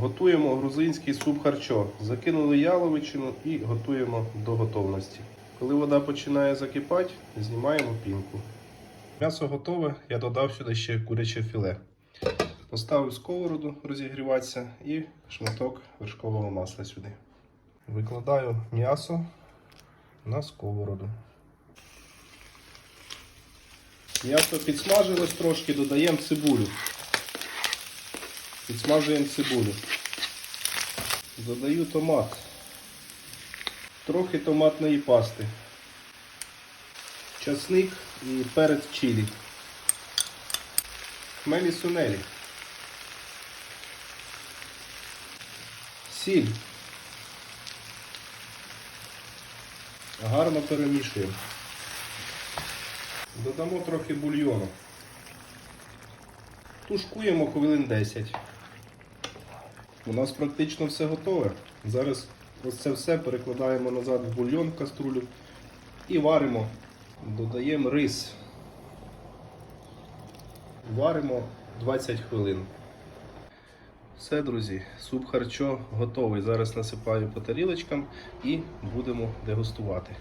Готуємо грузинський суп харчо. Закинули яловичину і готуємо до готовності. Коли вода починає закипати, знімаємо пінку. М'ясо готове, я додав сюди ще куряче філе. Поставив сковороду розігріватися і шматок вершкового масла сюди. Викладаю м'ясо на сковороду. М'ясо підсмажилось трошки, додаємо цибулю. Підсмажуємо цибулю. Додаю томат. Трохи томатної пасти. Часник і перець чилі. Хмелі сунелі. Сіль. Гарно перемішуємо. Додамо трохи бульйону. Тушкуємо хвилин 10. У нас практично все готове. Зараз ось це все перекладаємо назад в бульйон в каструлю і варимо. Додаємо рис. Варимо 20 хвилин. Все, друзі, суп харчо готовий. Зараз насипаю по тарілочкам і будемо дегустувати.